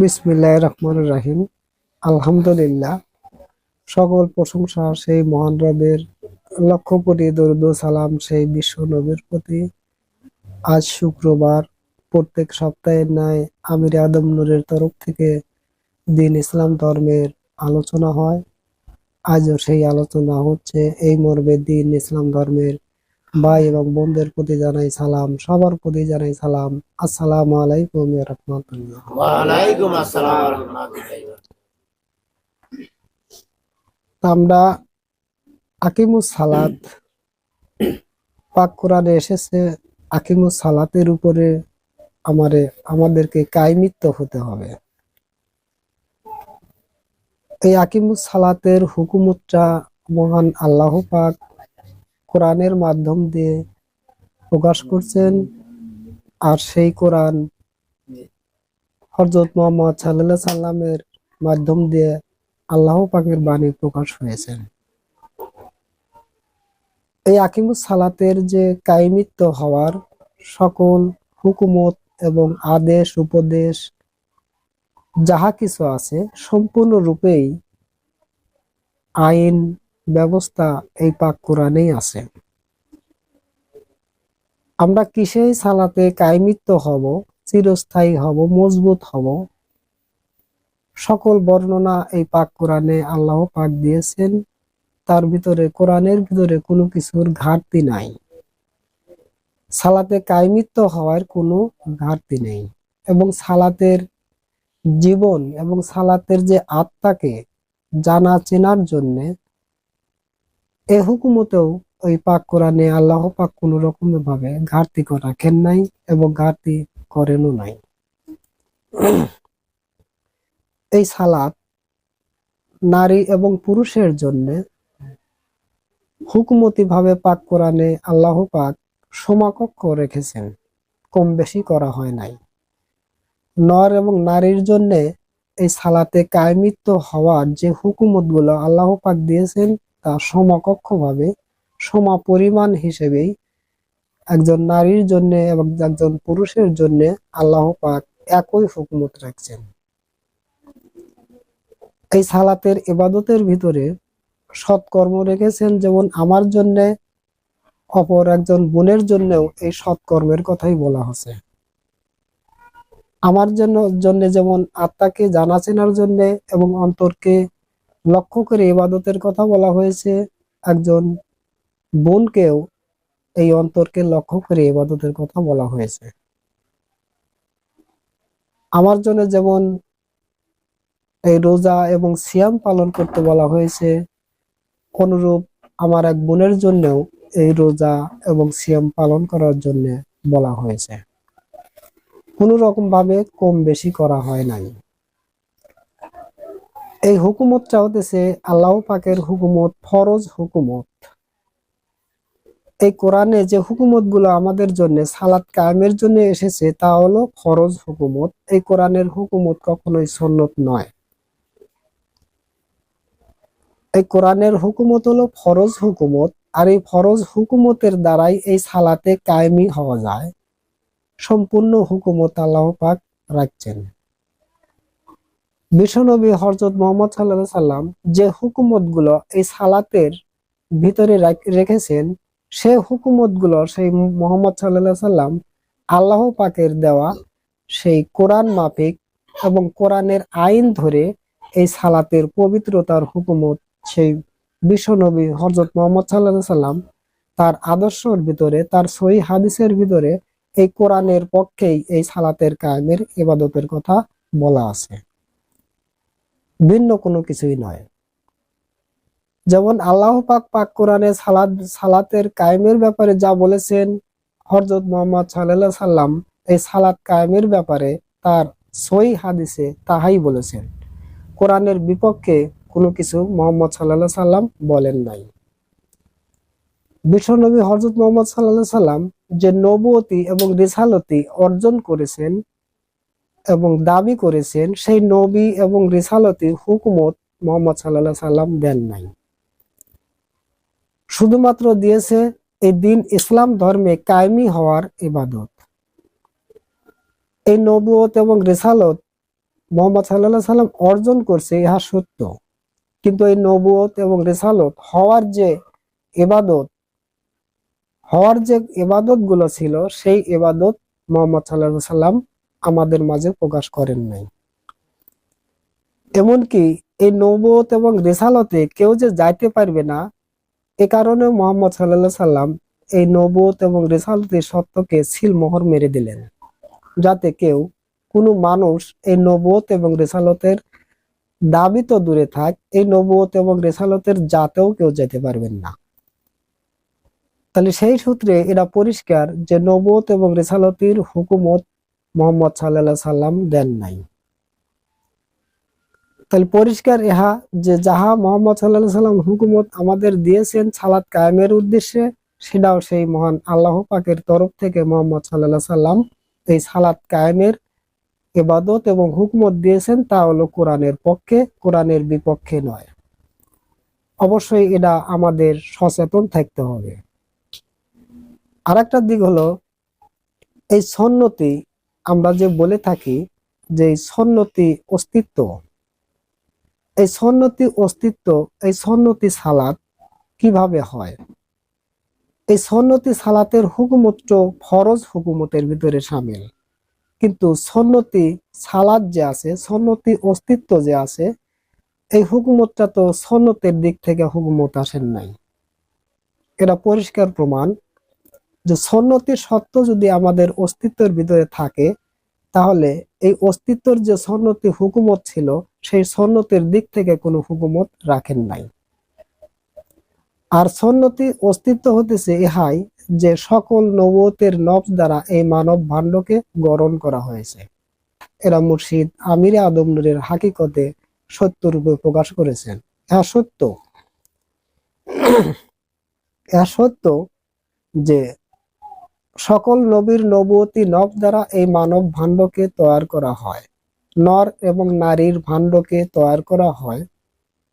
বিসমিল্লাহ রহমান রাহিম। আলহামদুলিল্লাহ। সকল প্রশংসা সেই মহান রবের লক্ষ কোটি দরুদ সালাম সেই বিশ্ব নবীর প্রতি। আজ শুক্রবার, প্রত্যেক সপ্তাহের ন্যায় আমির আদম নূরের তরফ থেকে দিন ইসলাম ধর্মের আলোচনা হয়। আজও সেই আলোচনা হচ্ছে, এই মর্মে দিন ইসলাম ধর্মের ভাই এবং বোনদের প্রতি জানাই সালাম সবার প্রতি জানাই সালাম। আসসালামু আলাইকুম ওয়ালাইকুম আসসালাম আমরা আকিমুস সালাত। পাক কোরআনে এসেছে আকিমুস সালাতের উপরে আমারে আমাদেরকে কায়মিত্ব হতে হবে। এই আকিমুস সালাতের হুকুমতটা মহান আল্লাহ পাক কোরআনের মাধ্যম দিয়ে প্রকাশ করছেন। আর সেই কোরআন হজরত মোহাম্মদ সাল্লাহ সাল্লামের মাধ্যম দিয়ে আল্লাহ পাকের বাণী প্রকাশ হয়েছে। এই আকিমুস সালাতের যে কাইমিত্ব হওয়ার সকল হুকুমত এবং আদেশ, উপদেশ, যাহা কিছু আছে, সম্পূর্ণরূপেই আইন ব্যবস্থা এই পাক কোরআনেই আছে। আমরা কিসেই সালাতে কাইমিত্ব হব, চিরস্থায়ী হব, মজবুত হব? সকল বর্ণনা এই পাক কোরআনে আল্লাহ পাক দিয়েছেন। তার ভিতরে, কোরআনের ভিতরে কোনো কিছুর ঘাটতি নাই। সালাতে কাইমিত্ব হওয়ার কোনো ঘাটতি নেই। এবং সালাতের জীবন এবং সালাতের যে আত্মাকে জানা চেনার জন্য এ হুকুমতেও ওই পাক কোরআনে আল্লাহ পাক কোনো রকম ভাবে ঘাটতি রাখেন নাই এবং ঘাটতি করেনও নাই। এই সালাত নারী এবং পুরুষের জন্য হুকুমতি ভাবে পাক কোরআনে আল্লাহ পাক সমাকক্ষ রেখেছেন, কম বেশি করা হয় নাই। নর এবং নারীর জন্য এই সালাতে কায়মিত্ব হওয়ার যে হুকুমতগুলো আল্লাহ পাক দিয়েছেন তা সমকক্ষ ভাবে সমা পরিমাণ হিসেবেই একজন নারীর জন্য এবং একজন পুরুষের জন্য আল্লাহ পাক একই হুকুমত রাখছেন। এই সালাতের ইবাদতের ভিতরে সৎকর্ম রেখেছেন যেমন আমার জন্য, অপর একজন বোনের জন্যও এই সৎকর্মের কথাই বলা হচ্ছে আমার জন্য জন্য যেমন আত্মাকে জানা চেনার জন্য এবং অন্তরকে লক্ষ্য করে ইবাদতের কথা বলা হয়েছে। একজন বোনকেও এই অন্তরকে লক্ষ্য করে ইবাদতের কথা বলা হয়েছে। আমার জন্য যেমন এই রোজা এবং সিয়াম পালন করতে বলা হয়েছে, অনুরূপ আমার এক বোনের জন্যও এই রোজা এবং সিয়াম পালন করার জন্য বলা হয়েছে। কোন রকম ভাবে কম বেশি করা হয় নাই। এই হুকুমতটা হতেছে আল্লাহ পাকের হুকুমত, ফরজ হুকুমত। এই কোরআনে যে হুকুমতগুলো আমাদের জন্য, সালাত কায়েমের জন্য এসেছে, তা হলো ফরজ হুকুমত। এই কোরআনের হুকুমত কখনোই সন্নত নয়। এই কোরআনের হুকুমত হলো ফরজ হুকুমত, আর এই ফরজ হুকুমতের দ্বারাই এই সালাতে কায়েমি হওয়া যায়। সম্পূর্ণ হুকুমত আল্লাহ পাক রাখছেন। বিশ্বনবী হরজত মোহাম্মদ সাল্লাহ সাল্লাম যে হুকুমতগুলো এই সালাতের ভিতরে রেখেছেন, সে হুকুমতগুলো সেই মোহাম্মদ সাল্লাহ সাল্লাম আল্লাহ পাকের দেওয়া সেই কোরআন মাফিক এবং কোরআনের আইন ধরে এই সালাতের পবিত্রতার হুকুমত সেই বিশ্বনবী হরজত মোহাম্মদ সাল্লাহ সাল্লাম তার আদর্শের ভিতরে, তার সহি হাদিসের ভিতরে এই কোরআনের পক্ষেই এই সালাতের কায়েমের ইবাদতের কথা বলা আছে। ভিন্ন কোনো কিছুই নয়। যেমন আল্লাহ পাক পাক কোরআনে সালাত সালাতের কায়েমের ব্যাপারে যা বলেছেন হরজত মোহাম্মদ সাল্লাহ সাল্লাম এই সালাত কায়েমের ব্যাপারে তার সই হাদিসে তাহাই বলেছেন। কোরআনের বিপক্ষে কোনো কিছু মোহাম্মদ সাল্লাহ সাল্লাম বলেন নাই। বিশ্বনবী হরজত মোহাম্মদ সাল্লাহ সাল্লাম যে নবতী এবং রিসালতি অর্জন করেছেন এবং দাবি করেছেন, সেই নবী এবং রিসালতি হুকুমত মোহাম্মদ সাল্লাহ সাল্লাম দেন নাই। শুধুমাত্র দিয়েছে, এই দিন ইসলাম ধর্মে কায়েমি হওয়ার ইবাদত। এই নবুয়ত এবং রিসালত মোহাম্মদ সাল্লাহ সাল্লাম অর্জন করছে, ইহা সত্য। কিন্তু এই নবুয়ত এবং রেসালত হওয়ার যে এবাদত হওয়ার যে এবাদতগুলো ছিল, সেই এবাদত মোহাম্মদ সাল্লাহ সাল্লাম আমাদের মাঝে প্রকাশ করেন নাই। এমনকি এই নবুয়ত এবং রেসালতে কেউ যে যাইতে পারবে না, এ কারণে মোহাম্মদ সাল্লাহ সাল্লাম এই নবুয়ত এবং রেসালতের সত্যকে সিলমোহর মেরে দিলেন, যাতে কেউ, কোনো মানুষ এই নবত এবং রেসালতের দাবি তো দূরে থাক, এই নবত এবং রেসালতের জাতেও কেউ যেতে পারবেন না। তাহলে সেই সূত্রে এটা পরিষ্কার যে নবত এবং রেসালতির হুকুমত মোহাম্মদ সাল্লাহ সাল্লাম দেন নাই। তাহলে পরিষ্কার ইহা যে যাহা মোহাম্মদ সাল্লাহ সাল্লাম হুকুমত আমাদের দিয়েছেন সালাত কায়েমের উদ্দেশ্যে, সেটাও সেই মহান আল্লাহ পাকের তরফ থেকে মোহাম্মদ সাল্লাহ সাল্লাম এই সালাত কায়েমের এবাদত এবং হুকমত দিয়েছেন, তা হলো কোরআনের পক্ষে, কোরআনের বিপক্ষে নয়। অবশ্যই এটা আমাদের সচেতন থাকতে হবে। আর দিক হলো, এই সন্নতি আমরা যে বলে থাকি যে সন্নতি অস্তিত্ব, এই সন্নতি অস্তিত্ব, এই সন্নতি সালাত কীভাবে হয়? এই সন্নতি সালাতের হুকুমত ফরজ হুকুমতের ভিতরে সামিল। কিন্তু সন্নতি সালাদ যে আছে সন্নতি অস্তিত্ব যে আছে, এই হুকুমতটা তো সন্নতের দিক থেকে হুকুমত আসেন নাই। এটা পরিষ্কার প্রমাণ। যে সন্নতির সত্য যদি আমাদের অস্তিত্বের ভিতরে থাকে, তাহলে এই অস্তিত্বের যে সন্নতি হুকুমত ছিল, সেই সন্নতির দিক থেকে কোনো হুকুমত রাখেন নাই। আর সন্নতি অস্তিত্ব হতেছে ইহাই যে সকল নবতের নবস দ্বারা এই মানব ভাণ্ডকে গরণ করা হয়েছে। এরা মুর্শিদ আমিরে আদম নুরের হাকিকতে সত্য রূপে প্রকাশ করেছেন। ইহা সত্য। ইহা সত্য যে সকল নবীর নবতী নব দ্বারা এই মানব ভাণ্ডকে তৈয়ার করা হয়। নর এবং নারীর ভাণ্ডকে তৈয়ার করা হয়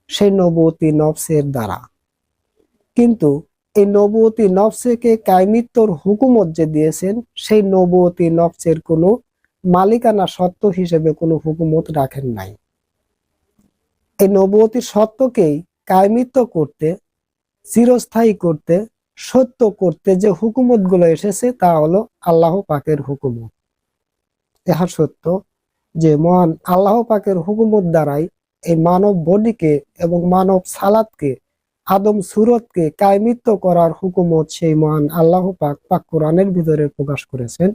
সেই নবতী নবসের দ্বারা। কিন্তু এই নবতী নবসেকে কায়মিত্বর হুকুমত যে দিয়েছেন, সেই নবতী নবসের কোনো মালিকানা সত্য হিসেবে কোনো হুকুমত রাখেন নাই। এই নবতী সত্যকেই কায়মিত্ব করতে, চিরস্থায়ী করতে সত্য করতে যে হুকুমতগুলো এসেছে, তা হলো আল্লাহ পাকের হুকুমত ইহা সত্য যে মহান আল্লাহ পাকের হুকুমত দ্বারাই এই মানব বডিকে এবং মানব সালাদকে, আদম সুরতকে কায়মিত্ব করার হুকুমত সেই মহান আল্লাহ পাক পাক কোরআনের ভিতরে প্রকাশ করেছেন।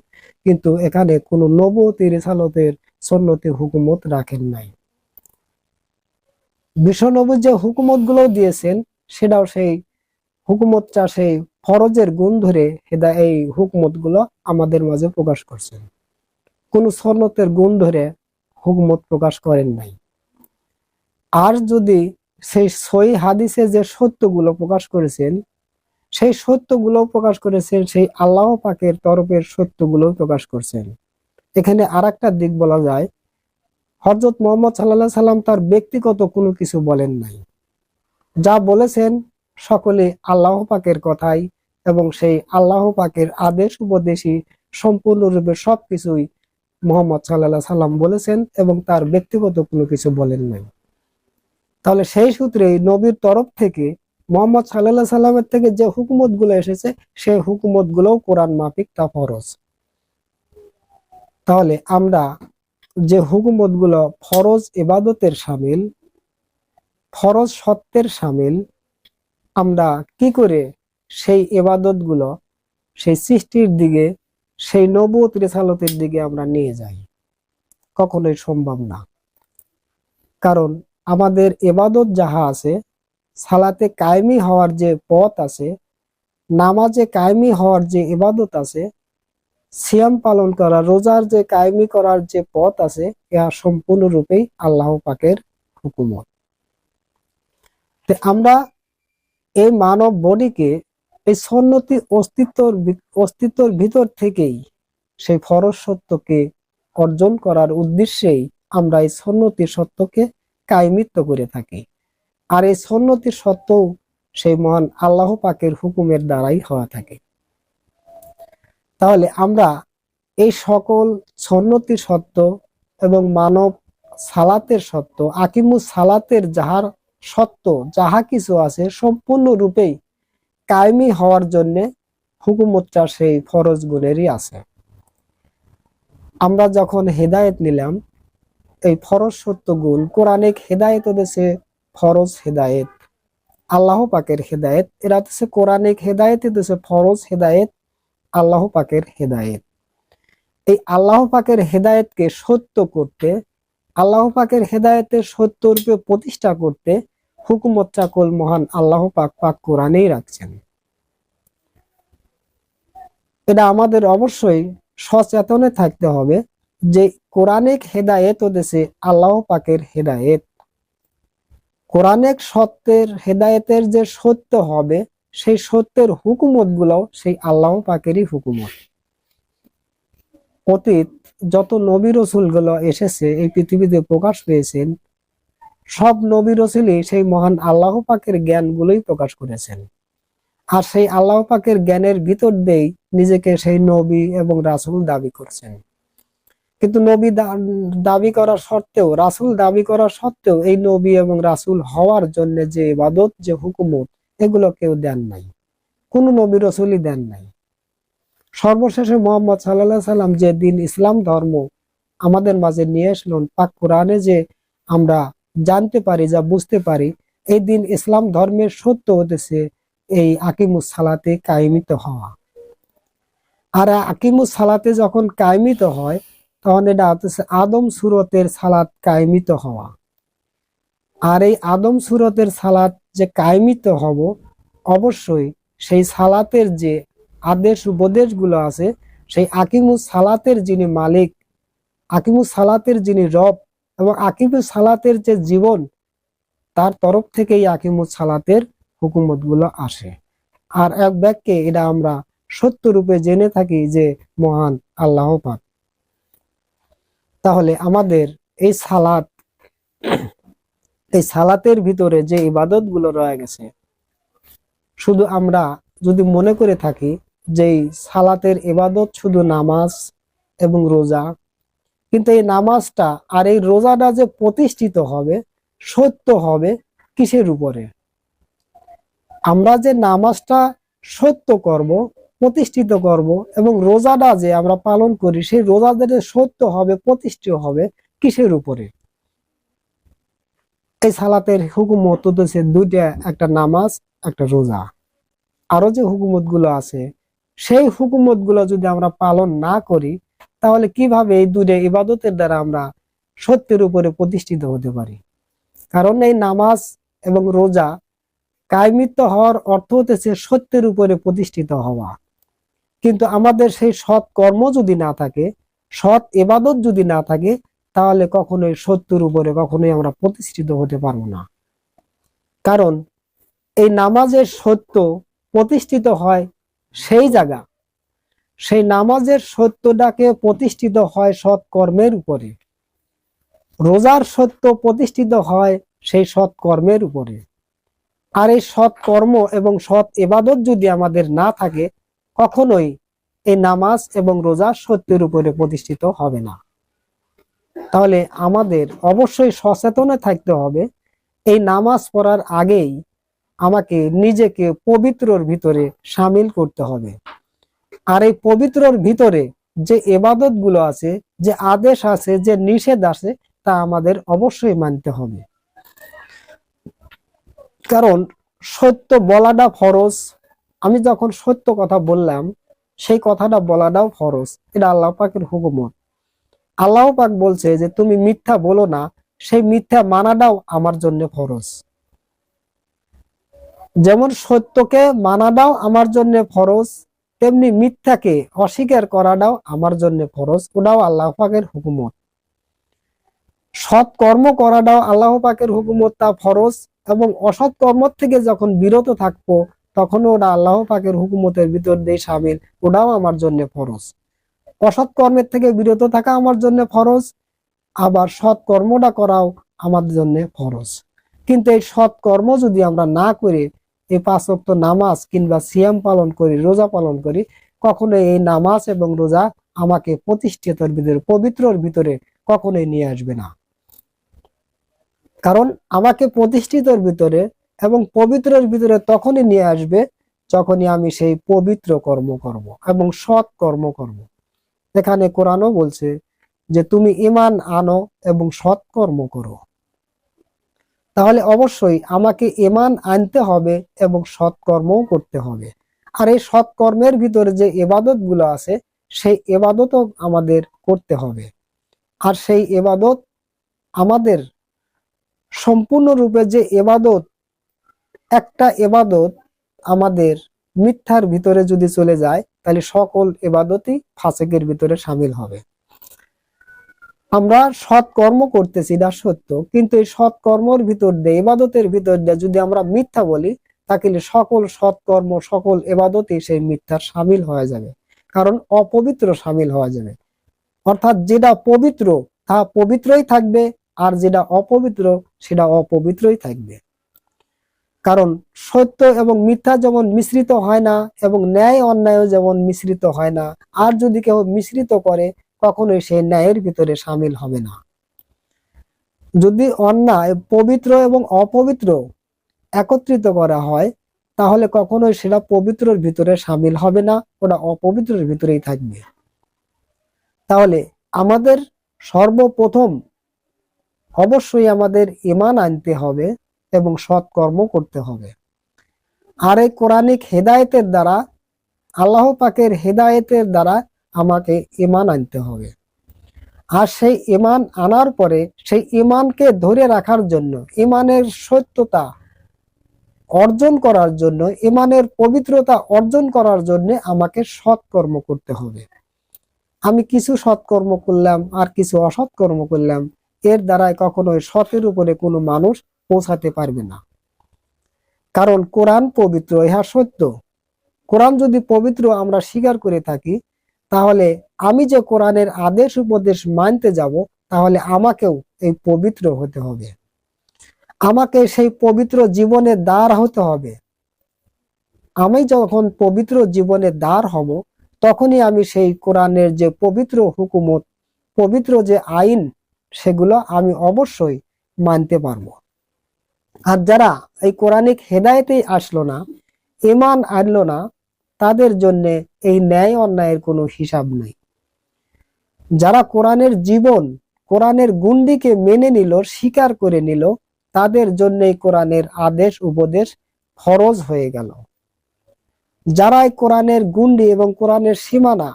কিন্তু এখানে কোনো নবতী রেসালতের সন্নতি হুকুমত রাখেন নাই। বিশ্বনবী যে হুকুমতগুলো দিয়েছেন, সেটাও সেই হুকুমতটা সেই ফরজের গুণ ধরে হেদা এই হুকুমতগুলো আমাদের মাঝে প্রকাশ করছেন। কোন সন্নতের গুণ ধরে হুকুমত প্রকাশ করেন নাই। আর যদি সেই সই হাদিসে যে সত্যগুলো প্রকাশ করেছেন, সেই সত্যগুলো প্রকাশ করেছেন, সেই আল্লাহ পাকের তরফের সত্যগুলো প্রকাশ করছেন। এখানে আর দিক বলা যায় হজরত মোহাম্মদ সাল্লাহ সাল্লাম তার ব্যক্তিগত কোনো কিছু বলেন নাই। যা বলেছেন সকলে আল্লাহ পাকের কথাই এবং সেই আল্লাহ পাকের আদেশ উপদেশই সম্পূর্ণরূপে সবকিছুই মোহাম্মদ সাল্লাহ সাল্লাম বলেছেন এবং তার ব্যক্তিগত কোনো কিছু বলেন নাই। তাহলে সেই সূত্রে নবীর তরফ থেকে মোহাম্মদ সাল্লাহ সাল্লামের থেকে যে হুকুমতগুলো এসেছে, সেই হুকুমত গুলোও কোরআন মাফিক তা ফরজ। তাহলে আমরা যে হুকুমতগুলো ফরজ ইবাদতের সামিল, ফরজ সত্যের সামিল আমরা কি করে সেই এবাদতগুলো সেই সৃষ্টির দিকে, সেই নবত রেসালতের দিকে আমরা নিয়ে যাই? কখনোই সম্ভব না। কারণ আমাদের এবাদত যাহা আছে, সালাতে কায়েমি হওয়ার যে পথ আছে, নামাজে কায়েমি হওয়ার যে ইবাদত আছে, সিয়াম পালন করা, রোজার যে কায়েমি করার যে পথ আছে ইহা সম্পূর্ণরূপেই আল্লাহ পাকের হুকুমত। আমরা এই মানব বডিকে এই সন্নতি অস্তিত্বর অস্তিত্বর ভিতর থেকেই সেই ফরজ সত্যকে অর্জন করার উদ্দেশ্যেই আমরা এই সন্নতি সত্যকে কায়মিত্ব করে থাকি। আর এই সন্নতির সত্ত্বেও সেই মহান আল্লাহ পাকের হুকুমের দ্বারাই হওয়া থাকে। তাহলে আমরা এই সকল সন্নতি সত্য এবং মানব সালাতের সত্য আকিমু সালাতের যাহার সত্য, যাহা কিছু আছে সম্পূর্ণ রূপেই কায়েমি হওয়ার জন্য হুকুমতটা সেই ফরজ গুণেরই আছে। আমরা যখন হেদায়েত নিলাম, এই ফরজ সত্য গুণ কোরআনিক হেদায়েত হচ্ছে ফরজ হেদায়েত। আল্লাহ পাকের হেদায়েত, এরা হচ্ছে কোরআনিক হেদায়েত হচ্ছে ফরজ হেদায়েত, আল্লাহ পাকের হেদায়েত। এই আল্লাহ পাকের হেদায়েতকে সত্য করতে আল্লাহ পাকের হেদায়েতের সত্য রূপে প্রতিষ্ঠা করতে হুকুমত চাকল মহান আল্লাহ পাক পাক কোরআনেই রাখছেন। এটা আমাদের অবশ্যই সচেতনে থাকতে হবে যে কোরআনিক হেদায়েত দেশে আল্লাহ পাকের হেদায়েত। কোরআনিক সত্যের হেদায়েতের যে সত্য হবে, সেই সত্যের হুকুমতগুলো সেই আল্লাহ পাকেরই হুকুমত। অতীত যত নবী রসুলগুলো এসেছে, এই পৃথিবীতে প্রকাশ পেয়েছেন, সব নবী রসুলই সেই মহান আল্লাহ পাকের জ্ঞানগুলোই প্রকাশ করেছেন। আর সেই আল্লাহ পাকের জ্ঞানের ভিতর দিয়েই নিজেকে সেই নবী এবং রাসূল দাবি করছেন। কিন্তু নবী দাবি করা সত্ত্বেও, রাসূল দাবি করা সত্ত্বেও এই নবী এবং রাসূল হওয়ার জন্য যে ইবাদত, যে হুকুমত, এগুলো কেউ দেন নাই। কোন নবী রসুলই দেন নাই। সর্বশেষে মোহাম্মদ সাল্লাহ সাল্লাম যে দিন ইসলাম ধর্ম আমাদের মাঝে নিয়ে আসলেন পাক কোরআনে যে আমরা জানতে পারি যা বুঝতে পারি, এই দিন ইসলাম ধর্মের সত্য হতেছে, এই আকিমুস সালাতে কায়েমিত হওয়া। আর আকিমুস সালাতে যখন কায়েমিত হয়, তখন এটা হতেছে আদম সুরতের সালাত কায়েমিত হওয়া। আর এই আদম সুরতের সালাত যে কায়েমিত হব, অবশ্যই সেই সালাতের যে আদেশ উপদেশগুলো আছে, সেই আকিমুস সালাতের যিনি মালিক, আকিমুস সালাতের যিনি রব এবং আকিমুস সালাতের যে জীবন, তার তরফ থেকেই আকিমুস সালাতের হুকুমতগুলো আসে। আর এক ব্যাগকে এটা আমরা সত্য রূপে জেনে থাকি যে মহান আল্লাহ পাক। তাহলে আমাদের এই সালাত, এই সালাতের ভিতরে যে ইবাদতগুলো রয়ে গেছে, শুধু আমরা যদি মনে করে থাকি যে সালাতের এবাদত শুধু নামাজ এবং রোজা। কিন্তু এই নামাজটা আর এই রোজাটা যে প্রতিষ্ঠিত হবে, সত্য হবে কিসের উপরে? আমরা যে নামাজটা সত্য করব, প্রতিষ্ঠিত করব এবং রোজাটা যে আমরা পালন করি, সেই রোজাটা যে সত্য হবে, প্রতিষ্ঠিত হবে কিসের উপরে? এই সালাতের হুকুমত হচ্ছে দুইটা, একটা নামাজ, একটা রোজা। আরও যে হুকুমতগুলো আছে সেই হুকুমতগুলো যদি আমরা পালন না করি, তাহলে কীভাবে এই দুইটা ইবাদতের দ্বারা আমরা সত্যের উপরে প্রতিষ্ঠিত হতে পারি? কারণ এই নামাজ এবং রোজা কায়মিত্ব হওয়ার অর্থ হতেছে সত্যের উপরে প্রতিষ্ঠিত হওয়া। কিন্তু আমাদের সেই সৎ কর্ম যদি না থাকে, সৎ এবাদত যদি না থাকে, তাহলে কখনোই সত্যের উপরে কখনোই আমরা প্রতিষ্ঠিত হতে পারব না। কারণ এই নামাজের সত্য প্রতিষ্ঠিত হয় সেই জায়গা। সেই নামাজের সত্যটাকে প্রতিষ্ঠিত হয় সৎ কর্মের উপরে। রোজার সত্য প্রতিষ্ঠিত হয় সেই সৎ কর্মের উপরে। আর এই সৎ কর্ম এবং সৎ এবাদত যদি আমাদের না থাকে, কখনোই এই নামাজ এবং রোজা সত্যের উপরে প্রতিষ্ঠিত হবে না। তাহলে আমাদের অবশ্যই সচেতনে থাকতে হবে। এই নামাজ পড়ার আগেই আমাকে নিজেকে পবিত্রর ভিতরে সামিল করতে হবে। আর এই পবিত্রর ভিতরে যে এবাদতগুলো আছে, যে আদেশ আছে, যে নিষেধ আছে, তা আমাদের অবশ্যই মানতে হবে। কারণ সত্য বলাটা ফরজ। আমি যখন সত্য কথা বললাম, সেই কথাটা বলাটাও ফরজ। এটা আল্লাহ পাকের হুকুমত আল্লাহ পাক বলছে যে, তুমি মিথ্যা বলো না, সেই মিথ্যা মানাটাও আমার জন্য ফরজ। যেমন সত্যকে মানাটাও আমার জন্য ফরজ, তেমনি মিথ্যাকে অস্বীকার করাটাও আমার জন্য ফরজ, ওটাও আল্লাহ পাকের হুকুমত। সৎ কর্ম করাটাও আল্লাহ পাকের হুকুমত, তা ফরজ। এবং অসৎ কর্ম থেকে যখন বিরত থাকব তখন ওটা আল্লাহ পাকের হুকুমতের ভিতর দিয়ে সামিল, ওটাও আমার জন্য ফরজ। অসৎ কর্মের থেকে বিরত থাকা আমার জন্য ফরজ, আবার সৎ কর্মটা করাও আমার জন্য ফরজ। কিন্তু এই সৎ কর্ম যদি আমরা না করে এই পাঁচ ওয়াক্ত নামাজ কিংবা সিয়াম পালন করি, রোজা পালন করি কখনো এই নামাজ এবং রোজা আমাকে প্রতিষ্ঠিতর ভিতরে পবিত্রর ভিতরে কখনোই নিয়ে আসবে না। কারণ আমাকে প্রতিষ্ঠিতর ভিতরে এবং পবিত্রের ভিতরে তখনই নিয়ে আসবে যখনই আমি সেই পবিত্র কর্ম করব এবং সৎ কর্ম করব। এখানে কোরআনও বলছে যে, তুমি ইমান আনো এবং সৎ কর্ম করো। তাহলে অবশ্যই আমাকে এমান আনতে হবে এবং সৎকর্মও করতে হবে। আর এই সৎকর্মের ভিতরে যে এবাদতগুলো আছে, সেই এবাদতও আমাদের করতে হবে। আর সেই এবাদত আমাদের সম্পূর্ণরূপে যে এবাদত একটা এবাদত আমাদের মিথ্যার ভিতরে যদি চলে যায়, তাহলে সকল এবাদতই ফাঁসেকের ভিতরে সামিল হবে। আমরা সৎ কর্ম করতেছি, এটা সত্য। কিন্তু এই সৎ কর্মর ভিতর দিয়ে এবাদতের ভিতর দিয়ে যদি আমরা মিথ্যা বলি, তাহলে সকল সৎ কর্ম সকল এবাদতই সেই মিথ্যার সামিল হয়ে যাবে। কারণ অপবিত্র সামিল হওয়া যাবে। অর্থাৎ যেটা পবিত্র, তা পবিত্রই থাকবে, আর যেটা অপবিত্র, সেটা অপবিত্রই থাকবে। কারণ সত্য এবং মিথ্যা যেমন মিশ্রিত হয় না, এবং ন্যায় অন্যায়ও যেমন মিশ্রিত হয় না, আর যদি কেউ মিশ্রিত করে কখনোই সে ন্যায়ের ভিতরে সামিল হবে না। যদি অন্যায় পবিত্র এবং অপবিত্র একত্রিত করা হয়, তাহলে কখনোই সেটা পবিত্রর ভিতরে সামিল হবে না, ওটা অপবিত্রের ভিতরেই থাকবে। তাহলে আমাদের সর্বপ্রথম অবশ্যই আমাদের ইমান আনতে হবে এবং সৎকর্ম করতে হবে। আর এই কোরআনিক হেদায়েতের দ্বারা, আল্লাহ পাকের হেদায়েতের দ্বারা আমাকে ইমান আনতে হবে। আর সেই ইমান আনার পরে সেই ইমানকে ধরে রাখার জন্য ইমানের সত্যতা অর্জন করার জন্য ইমানের পবিত্রতা অর্জন করার জন্য আমাকে সৎকর্ম করতে হবে। আমি কিছু সৎকর্ম করলাম, আর কিছু অসৎকর্ম করলাম, এর দ্বারাই কখনোই সতের উপরে কোনো মানুষ পৌঁছাতে পারবে না। কারণ কোরআন পবিত্র, ইহা সত্য। কোরআন যদি পবিত্র আমরা স্বীকার করে থাকি তাহলে আমি যে কোরআনের আদেশ উপদেশ মানতে যাব, তাহলে আমাকেও এই পবিত্র হতে হবে। আমাকে সেই পবিত্র জীবনের দ্বার হতে হবে। আমি যখন পবিত্র জীবনের দ্বার হব, তখনই আমি সেই কোরআনের যে পবিত্র হুকুমত পবিত্র যে আইন, সেগুলো আমি অবশ্যই মানতে পারব। আর যারা এই কোরআনিক হেদায়েতেই আসলো না ইমান আনলো না তাদের জন্য এই ন্যায় অন্যায়ের কোনো হিসাব নাই। যারা কোরআনের জীবন, কোরআনের গুন্ডিকে মেনে নিল, স্বীকার করে নিল, তাদের জন্য কোরআনের আদেশ, উপদেশ ফরজ হয়ে গেল। যারা এই কোরআনের গুন্ডি এবং কোরআনের সীমানা,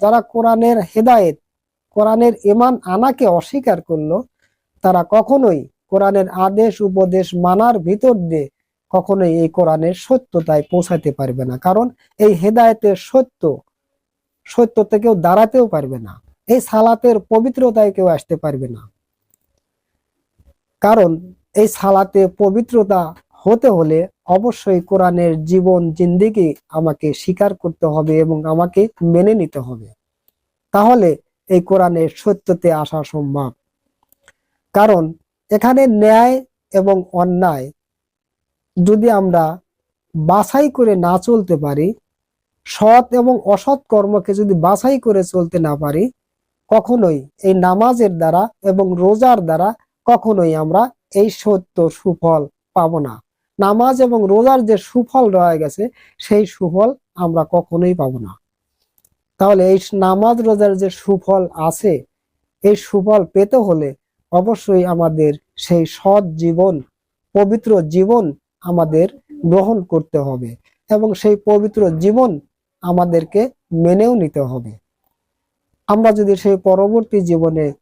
যারা কোরআনের হেদায়েত, কোরআনের ইমান আনাকে অস্বীকার করল, তারা কখনোই কোরআনের আদেশ, উপদেশ মানার ভিতর দিয়ে কখনোই এই কোরআনের সত্যতায় পৌঁছাতে পারবে না। কারণ এই হেদায়েতের সত্য সত্যতে কেউ দাঁড়াতেও পারবে না। এই সালাতের পবিত্রতায় কেউ আসতে পারবে না। কারণ এই সালাতে পবিত্রতা হতে হলে অবশ্যই কোরআনের জীবন জিন্দিগি আমাকে স্বীকার করতে হবে এবং আমাকে মেনে নিতে হবে। তাহলে এই কোরআনের সত্যতে আসা সম্ভব। কারণ এখানে ন্যায় এবং অন্যায় যদি আমরা বাছাই করে না চলতে পারি, সৎ এবং অসৎ কর্মকে যদি বাছাই করে চলতে না পারি, কখনোই এই নামাজের দ্বারা এবং রোজার দ্বারা কখনোই আমরা এই সত্য সুফল পাবো না। নামাজ এবং রোজার যে সুফল রয়ে গেছে, সেই সুফল আমরা কখনোই পাবো না। তাহলে এই নামাজ রোজার যে সুফল আছে, এই সুফল পেতে হলে অবশ্যই আমাদের সেই সৎ জীবন, পবিত্র জীবন আমাদের গ্রহণ করতে হবে এবং সেই পবিত্র জীবন আমাদেরকে মেনেও নিতে হবে। আমরা যদি সেই পরবর্তী জীবনে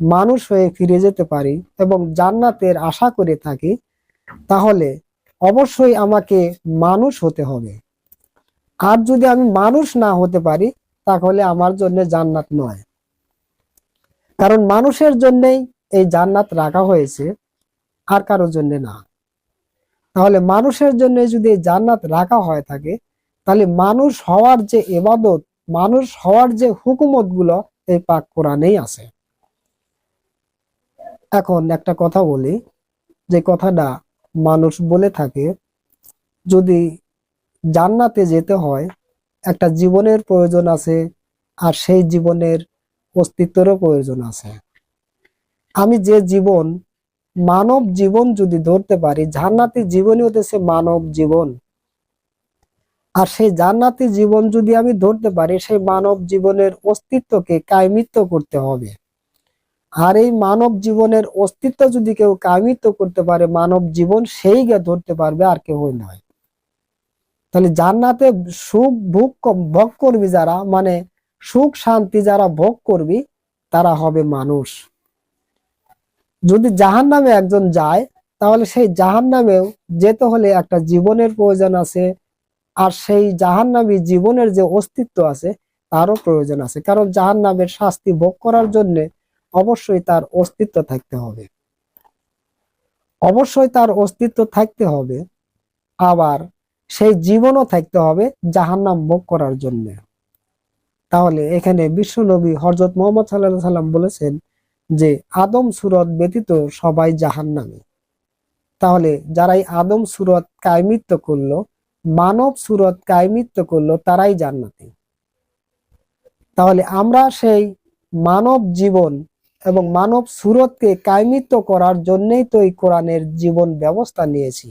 মানুষ হয়ে ফিরে যেতে পারি এবং জান্নাতের আশা করে থাকি, তাহলে অবশ্যই আমাকে মানুষ হতে হবে। আর যদি আমি মানুষ না হতে পারি, তাহলে আমার জন্য জান্নাত নয়। কারণ মানুষের জন্যই এই জান্নাত রাখা হয়েছে, আর কারোর জন্য না। তাহলে মানুষের জন্য যদি জান্নাত রাখা হয়ে থাকে, তাহলে মানুষ হওয়ার যে এবাদত, মানুষ হওয়ার যে হুকুমতগুলো এই পাক কোরআনেই আছে। এখন একটা কথা বলি, যে কথাটা মানুষ বলে থাকে, যদি জান্নাতে যেতে হয়, একটা জীবনের প্রয়োজন আছে, আর সেই জীবনের অস্তিত্বেরও প্রয়োজন আছে। আমি যে জীবন মানব জীবন যদি ধরতে পারি, জান্নাতি জীবনই হতেছে মানব জীবন। আর সেই জান্নাতি জীবন যদি আমি ধরতে পারি, সেই মানব জীবনের অস্তিত্বকে কায়মিত্ব করতে হবে। আর এই মানব জীবনের অস্তিত্ব যদি কেউ কায়মিত্ব করতে পারে, মানব জীবন সেই গে ধরতে পারবে আর কেউ নয়। তাহলে জান্নাতে সুখ ভোগ ভোগ করবি যারা মানে সুখ, শান্তি যারা ভোগ করবি, তারা হবে মানুষ। যদি জাহান নামে একজন যায়, তাহলে সেই জাহান নামেও যেতে হলে একটা জীবনের প্রয়োজন আছে। আর সেই জাহান জাহান্নামী জীবনের যে অস্তিত্ব আছে, তারও প্রয়োজন আছে। কারণ জাহান্নামের শাস্তি ভোগ করার জন্য অবশ্যই তার অস্তিত্ব থাকতে হবে। অবশ্যই তার অস্তিত্ব থাকতে হবে। আবার সেই জীবনও থাকতে হবে জাহান্নাম ভোগ করার জন্য। তাহলে এখানে বিশ্বনবী হজরত মোহাম্মদ সাল্লাহ সাল্লাম বলেছেন যে আদম সুরত ব্যতীত সবাই জাহান্নামী। তাহলে যারাই আদম সুরত কায়মিত্ব করল, মানব সুরত কায়মিত্ব করল, তারাই জান্নাতি। তাহলে আমরা সেই মানব জীবন এবং মানব সুরতকে কায়মিত্ব করার জন্যই তো এই কোরআনের জীবন ব্যবস্থা নিয়েছি।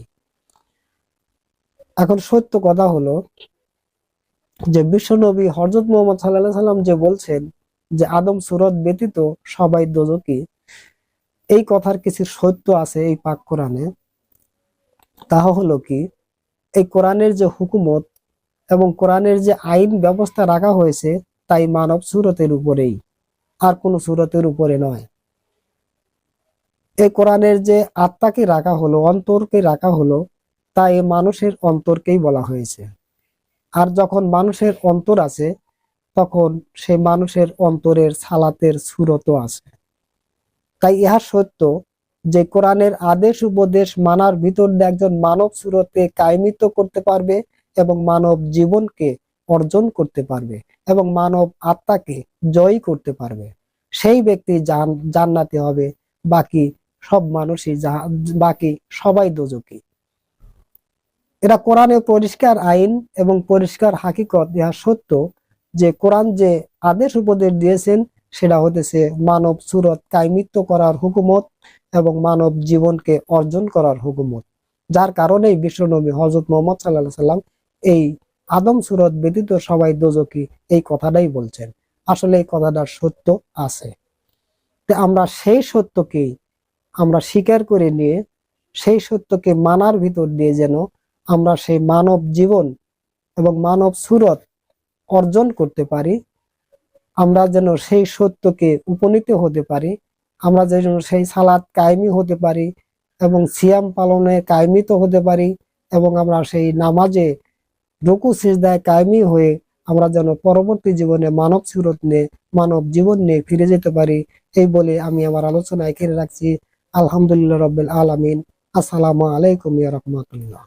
এখন সত্য কথা হলো যে বিশ্বনবী হজরত মোহাম্মদ সাল্লাহ সাল্লাম যে বলছেন যে আদম সুরত ব্যতীত সবাই দোজকি এই কথার কিছু সত্য আছে এই পাক কোরআনে। তাহা হলো কি, এই কোরআনের যে হুকুমত এবং কোরআনের যে আইন ব্যবস্থা রাখা হয়েছে, তাই মানব সুরতের উপরেই, আর কোনো সুরতের উপরে নয়। এই কোরআনের যে আত্মাকে রাখা হলো, অন্তরকে রাখা হলো, তা এই মানুষের অন্তরকেই বলা হয়েছে। আর যখন মানুষের অন্তর আছে তখন সে মানুষের অন্তরের সালাতের সুরতও আছে। তাই ইহা সত্য যে কোরআনের আদেশ উপদেশ মানার ভিতর দিয়ে একজন মানব সুরতে কায়মিত করতে পারবে এবং মানব জীবনকে অর্জন করতে পারবে এবং মানব আত্মাকে জয়ী করতে পারবে। সেই ব্যক্তি জান- জান্নাতি হবে, বাকি সব মানুষই বাকি সবাই দোজকি এরা কোরআনে পরিষ্কার আইন এবং পরিষ্কার হাকিকত, ইহা সত্য যে কোরআন যে আদেশ উপদেশ দিয়েছেন, সেটা হতেছে মানব সুরত কায়মিত্ব করার হুকুমত এবং মানব জীবনকে অর্জন করার হুকুমত। যার কারণেই বিশ্বনবী হজরত মোহাম্মদ সাল্লাহ সাল্লাম এই আদম সুরত ব্যতীত সবাই দোজকি এই কথাটাই বলছেন। আসলে এই কথাটার সত্য আছে। আমরা সেই সত্যকেই আমরা স্বীকার করে নিয়ে, সেই সত্যকে মানার ভিতর দিয়ে যেন আমরা সেই মানব জীবন এবং মানব সুরত অর্জন করতে পারি, আমরা যেন সেই সত্যকে উপনীত হতে পারি, আমরা যেন সেই সালাদ কায়েমি হতে পারি এবং সিয়াম পালনে কায়েমিত হতে পারি এবং আমরা সেই নামাজে রুকু, সিজদায় কায়েমি হয়ে আমরা যেন পরবর্তী জীবনে মানব সুরত নিয়ে, মানব জীবন নিয়ে ফিরে যেতে পারি, এই বলে আমি আমার আলোচনা এখানে রাখছি। আলহামদুলিল্লাহ রবিল আলমিন। আসসালামু আলাইকুম রাহমাতুল্লাহ।